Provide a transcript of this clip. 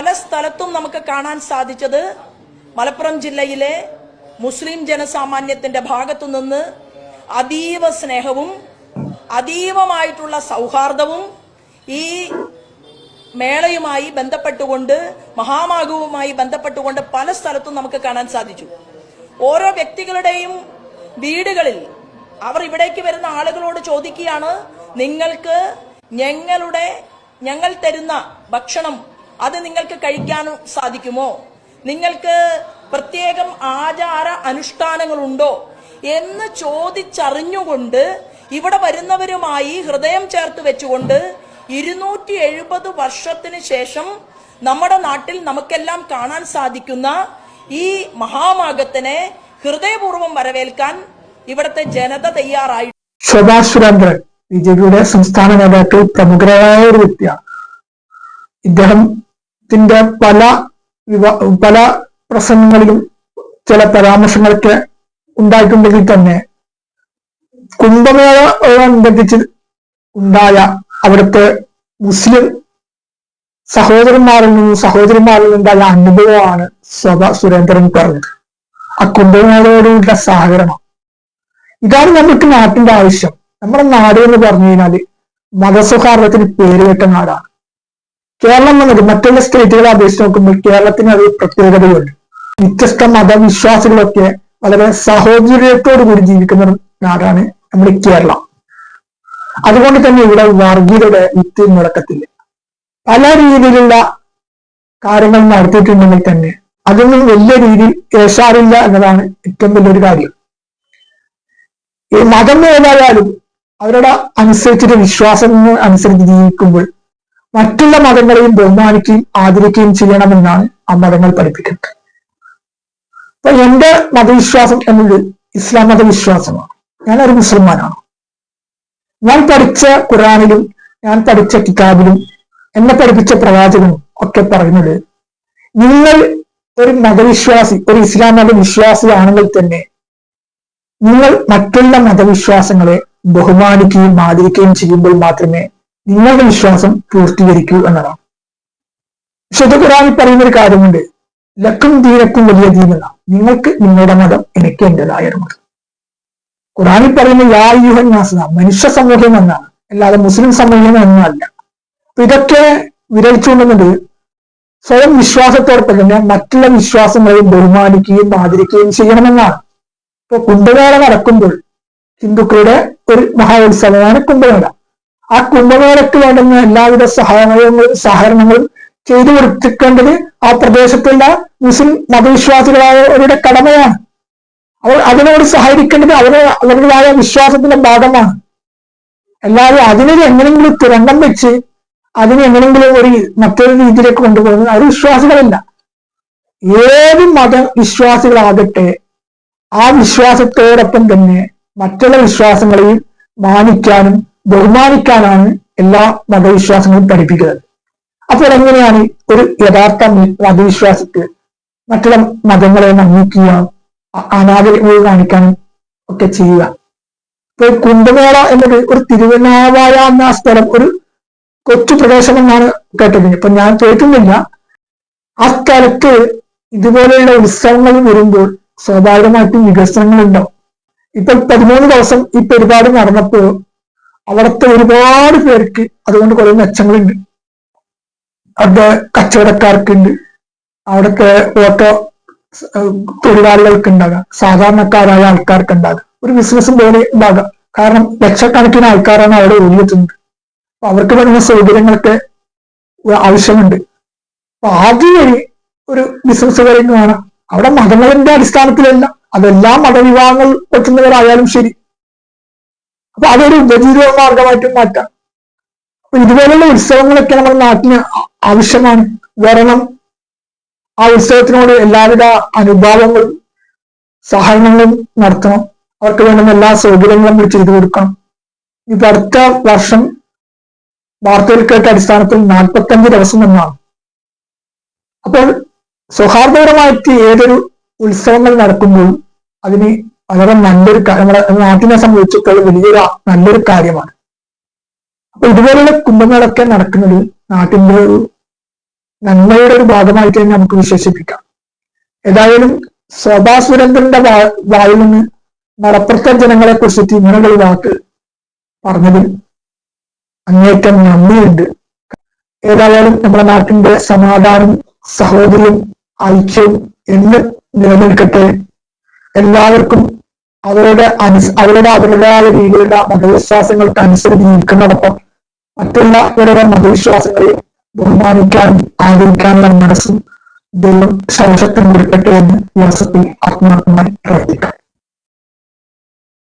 പല സ്ഥലത്തും നമുക്ക് കാണാൻ സാധിച്ചത് മലപ്പുറം ജില്ലയിലെ മുസ്ലിം ജനസാമാന്യത്തിന്റെ ഭാഗത്തു നിന്ന് അതീവ സ്നേഹവും അതീവമായിട്ടുള്ള സൗഹാർദ്ദവും ഈ മേളയുമായി ബന്ധപ്പെട്ടുകൊണ്ട് മഹാമാഘവുമായി ബന്ധപ്പെട്ടുകൊണ്ട് പല സ്ഥലത്തും നമുക്ക് കാണാൻ സാധിച്ചു. ഓരോ വ്യക്തികളുടെയും വീടുകളിൽ അവർ ഇവിടേക്ക് വരുന്ന ആളുകളോട് ചോദിക്കുകയാണ് നിങ്ങൾക്ക് ഞങ്ങളുടെ ഞങ്ങൾ തരുന്ന ഭക്ഷണം അത് നിങ്ങൾക്ക് കഴിക്കാൻ സാധിക്കുമോ? നിങ്ങൾക്ക് പ്രത്യേകം ആചാര അനുഷ്ഠാനങ്ങളുണ്ടോ? എന്ന് ചോദിച്ചറിഞ്ഞുകൊണ്ട് ഇവിടെ വരുന്നവരുമായി ഹൃദയം ചേർത്ത് വെച്ചുകൊണ്ട് ഇരുന്നൂറ്റി എഴുപത് വർഷത്തിന് ശേഷം നമ്മുടെ നാട്ടിൽ നമുക്കെല്ലാം കാണാൻ സാധിക്കുന്ന ഈ മഹാമാഗത്തിനെ ഹൃദയപൂർവം വരവേൽക്കാൻ ഇവിടുത്തെ ജനത തയ്യാറായി ശോഭാ സുരേന്ദ്രൻ ബി ജെ പിയുടെ സംസ്ഥാന നേതാക്കൾ പ്രമുഖരായ ഒരു വ്യക്തിയാണ്. ഇദ്ദേഹത്തിന്റെ പല പല പ്രസംഗങ്ങളിലും ചില പരാമർശങ്ങളൊക്കെ ഉണ്ടായിട്ടുണ്ടെങ്കിൽ തന്നെ കുംഭമേളയോടനുബന്ധിച്ച് ഉണ്ടായ അവിടുത്തെ മുസ്ലിം സഹോദരന്മാരിൽ നിന്നും സഹോദരിമാരിൽ നിന്നുണ്ടായ അനുഭവമാണ് സ്വഭ സുരേന്ദ്രൻ പറഞ്ഞത്. ആ കുംഭമേളയോടുള്ള സഹകരണം. ഇതാണ് നമുക്ക് നാട്ടിന്റെ ആവശ്യം. നമ്മുടെ നാട് എന്ന് പറഞ്ഞു കഴിഞ്ഞാൽ മതസൗഹാർദ്ദത്തിന് കേട്ട നാടാണ്. കേരളം എന്നത് മറ്റുള്ള സ്റ്റേറ്റുകളെ അപേക്ഷിച്ച് നോക്കുമ്പോൾ കേരളത്തിന് ഒരു പ്രത്യേകതയുണ്ട്. വ്യത്യസ്ത മതവിശ്വാസികളൊക്കെ വളരെ സഹോദര്യത്തോടു കൂടി ജീവിക്കുന്ന നാടാണ് നമ്മുടെ കേരളം. അതുകൊണ്ട് തന്നെ ഇവിടെ വർഗീയതയുടെ വിത്ത് മുടക്കത്തില്ല. പല രീതിയിലുള്ള കാര്യങ്ങൾ നടത്തിയിട്ടുണ്ടെങ്കിൽ തന്നെ അതൊന്നും വലിയ രീതിയിൽ ഏശാറില്ല എന്നതാണ് ഏറ്റവും വലിയൊരു കാര്യം. ഈ മതം ഏതായാലും അവരുടെ അനുസരിച്ചിട്ട് വിശ്വാസം അനുസരിച്ച് ജീവിക്കുമ്പോൾ മറ്റുള്ള മതങ്ങളെയും ബഹുമാനിക്കുകയും ആദരിക്കുകയും ചെയ്യണമെന്നാണ് ആ മതങ്ങൾ പഠിപ്പിക്കുന്നത്. അപ്പൊ എന്റെ മതവിശ്വാസം എന്നത് ഇസ്ലാം മതവിശ്വാസമാണ്. ഞാനൊരു മുസൽമാനാണ് ഞാൻ പഠിച്ച ഖുറാനിലും ഞാൻ പഠിച്ച കിതാബിലും എന്നെ പഠിപ്പിച്ച പ്രവാചകനും ഒക്കെ പറയുന്നത് നിങ്ങൾ ഒരു മതവിശ്വാസി ഒരു ഇസ്ലാം മതവിശ്വാസിയാണെങ്കിൽ തന്നെ നിങ്ങൾ മറ്റുള്ള മതവിശ്വാസങ്ങളെ ബഹുമാനിക്കുകയും ആദരിക്കുകയും ചെയ്യുമ്പോൾ മാത്രമേ നിങ്ങളുടെ വിശ്വാസം പൂർത്തീകരിക്കൂ എന്നതാണ്. വിശുദ്ധ പറയുന്ന ഒരു കാര്യമുണ്ട്. ലക്കും ദീനക്കും വലിയ ദീനല്ല. നിങ്ങൾക്ക് നിങ്ങളുടെ മതം എനിക്ക് എന്റേതായ ഒരു മതം. ഖുറാനിൽ പറയുന്ന യാ യുഹൻ നാസന മനുഷ്യ സമൂഹം എന്നാണ്. അല്ലാതെ മുസ്ലിം സമൂഹം എന്നല്ല അപ്പൊ ഇതൊക്കെ വിരലിച്ചുകൊണ്ടുന്നത് സ്വയം വിശ്വാസത്തോടൊപ്പം തന്നെ മറ്റുള്ള വിശ്വാസങ്ങളെയും ബഹുമാനിക്കുകയും ആദരിക്കുകയും ചെയ്യണമെന്നാണ്. ഇപ്പൊ കുംഭമേള നടക്കുമ്പോൾ ഹിന്ദുക്കളുടെ ഒരു മഹാ ഉത്സവമാണ് കുംഭമേള. ആ കുംഭമേളയ്ക്ക് വേണ്ടുന്ന എല്ലാവിധ സഹായങ്ങളും സഹകരണങ്ങളും ചെയ്തു കൊടുക്കേണ്ടത് ആ പ്രദേശത്തുള്ള മുസ്ലിം മതവിശ്വാസികളായവരുടെ കടമയാണ്. അവർ അതിനോട് സഹകരിക്കേണ്ടത് അവരുടെ അവരുടേതായ വിശ്വാസത്തിന്റെ ഭാഗമാണ്. എല്ലാവരും അതിനൊരു എങ്ങനെങ്കിലും തുരങ്കം വെച്ച് അതിനെ എങ്ങനെയെങ്കിലും ഒരു മറ്റൊരു രീതിയിലേക്ക് കൊണ്ടുപോകുന്നത് അവർ വിശ്വാസികളല്ല. ഏത് മതവിശ്വാസികളാകട്ടെ ആ വിശ്വാസത്തോടൊപ്പം തന്നെ മറ്റുള്ള വിശ്വാസങ്ങളെയും മാനിക്കാനും ബഹുമാനിക്കാനാണ് എല്ലാ മതവിശ്വാസങ്ങളും പഠിപ്പിക്കുന്നത്. അപ്പോൾ എങ്ങനെയാണ് ഒരു യഥാർത്ഥ മതവിശ്വാസത്തെ മറ്റുള്ള മതങ്ങളെ നന്ദിക്കുക അനാദരവ് കാണിക്കാനും ഒക്കെ ചെയ്യുക. ഇപ്പൊ കുംഭമേള എന്നത് ഒരു തിരുവനാവായ എന്ന സ്ഥലം ഒരു കൊച്ചു പ്രദേശം എന്നാണ് കേട്ടത് ഇപ്പൊ ഞാൻ കേട്ടുന്നില്ല ആ സ്ഥലത്ത് ഇതുപോലെയുള്ള ഉത്സവങ്ങൾ വരുമ്പോൾ സ്വാഭാവികമായിട്ടും വികസനങ്ങൾ ഉണ്ടാവും ഇപ്പൊ പതിമൂന്ന് ദിവസം ഈ പരിപാടി നടന്നപ്പോൾ അവിടുത്തെ ഒരുപാട് പേർക്ക് അതുകൊണ്ട് കുറെ മെച്ചങ്ങളുണ്ട്. അവിടെ കച്ചവടക്കാർക്കുണ്ട്. അവിടുത്തെ ഓട്ടോ തൊഴിലാളികൾക്ക് ഉണ്ടാകാം സാധാരണക്കാരായ ആൾക്കാർക്ക് ഉണ്ടാകാം ഒരു ബിസിനസ്സും പോലെ ഉണ്ടാകാം. കാരണം ലക്ഷക്കണക്കിന് ആൾക്കാരാണ് അവിടെ ഒഴിഞ്ഞിട്ടുണ്ട് അവർക്ക് വരുന്ന സൗകര്യങ്ങളൊക്കെ ആവശ്യമുണ്ട്. അപ്പൊ ആദ്യം വഴി ഒരു ബിസിനസ് കാര്യങ്ങളാണ്. അവിടെ മതങ്ങളുടെ അടിസ്ഥാനത്തിലല്ല. അതെല്ലാ മതവിഭാഗങ്ങൾ പറ്റുന്നവരായാലും ശരി. അപ്പൊ അതൊരു ഉപജീവന മാർഗമായിട്ട് മാറ്റാം. അപ്പൊ ഇതുപോലുള്ള ഉത്സവങ്ങളൊക്കെ നമ്മുടെ നാട്ടിന് ആവശ്യമാണ്. വരണം. ആ ഉത്സവത്തിനോട് എല്ലാവിധ അനുഭാവങ്ങളും സഹകരണങ്ങളും നടത്തണം. അവർക്ക് വേണ്ടുന്ന എല്ലാ സൗകര്യങ്ങളും നമ്മൾ ചെയ്തു കൊടുക്കണം. ഇപ്പൊ അടുത്ത വർഷം വാർത്തയിൽ കേട്ട അടിസ്ഥാനത്തിൽ നാൽപ്പത്തഞ്ച് ദിവസം എന്നാണ്. അപ്പോൾ സൗഹാർദ്ദപരമായിട്ട് ഏതൊരു ഉത്സവങ്ങൾ നടക്കുമ്പോൾ അതിന് വളരെ നല്ലൊരു നമ്മുടെ നാട്ടിനെ സംബന്ധിച്ചിടത്തോളം വലിയൊരു നല്ലൊരു കാര്യമാണ്. അപ്പൊ ഇതുപോലുള്ള കുംഭങ്ങളൊക്കെ നടക്കുന്നത് നാട്ടിന്റെ ഒരു നന്മയുടെ ഒരു ഭാഗമായിട്ട് തന്നെ നമുക്ക് വിശേഷിപ്പിക്കാം. ഏതായാലും ശോഭാ സുരേന്ദ്രന്റെ വായിൽ നിന്ന് മലപ്പുറത്തെ ജനങ്ങളെ കുറിച്ചിട്ട് ഇങ്ങനെയുള്ള വാക്ക് പറഞ്ഞതിൽ അങ്ങേറ്റം നന്ദിയുണ്ട്. ഏതായാലും നമ്മുടെ നാട്ടിന്റെ സമാധാനം സഹോദര്യവും ഐക്യവും എന്ന് നിലനിൽക്കട്ടെ. എല്ലാവർക്കും അവരുടെ അനുസ് അവരുടെ അവരുടേതായ രീതിയിലുള്ള മതവിശ്വാസങ്ങൾക്ക് അനുസരിച്ച് നിൽക്കുന്നതോടൊപ്പം മറ്റുള്ളവരുടെ മതവിശ്വാസങ്ങളെ ബഹുമാനിക്കാനും ആദരിക്കാനുള്ള മനസ്സും ദൈവം ശൗചത്വം ഉൾപ്പെട്ടു എന്ന് ദിവസത്തിൽ ആത്മാർത്ഥമായി പ്രാർത്ഥിക്കാം.